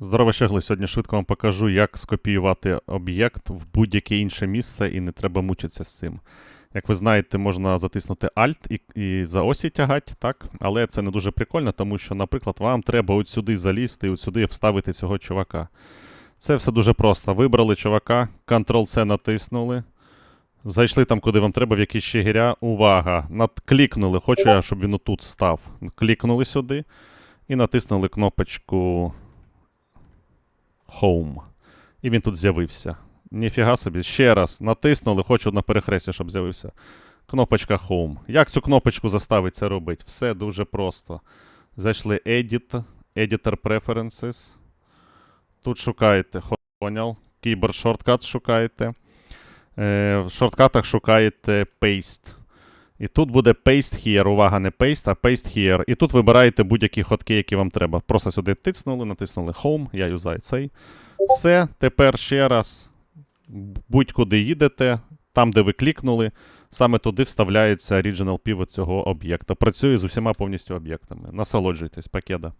Здорово, Щегли. Сьогодні швидко вам покажу, як скопіювати об'єкт в будь-яке інше місце і не треба мучитися з цим. Як ви знаєте, можна затиснути Alt і, і за осі тягати, так? але це не дуже прикольно, тому що, наприклад, вам треба от сюди залізти і от сюди вставити цього чувака. Це все дуже просто. Вибрали чувака, Ctrl-C натиснули. Зайшли там, куди вам треба, в якісь щегиря. Увага! Надклікнули. Хочу я, щоб він отут став. Клікнули сюди і натиснули кнопочку Home. І він тут з'явився. Ніфіга собі. Ще раз натиснули, хочу на перехресті, щоб з'явився. Кнопочка Home. Як цю кнопочку заставить це робити? Все дуже просто. Зайшли Edit, Editor Preferences. Тут шукаєте, поняв. Keyboard Shortcuts шукаєте. Е, в шорткатах шукаєте Paste. І тут буде Paste Here. Увага, не Paste, а Paste Here. І тут вибираєте будь-які ходки, які вам треба. Просто сюди тиснули, натиснули Home, я юзаю цей. Все, тепер ще раз. Будь-куди їдете, там, де ви клікнули, саме туди вставляється Original Pivot цього об'єкта. Працює з усіма повністю об'єктами. Насолоджуйтесь, пакеда.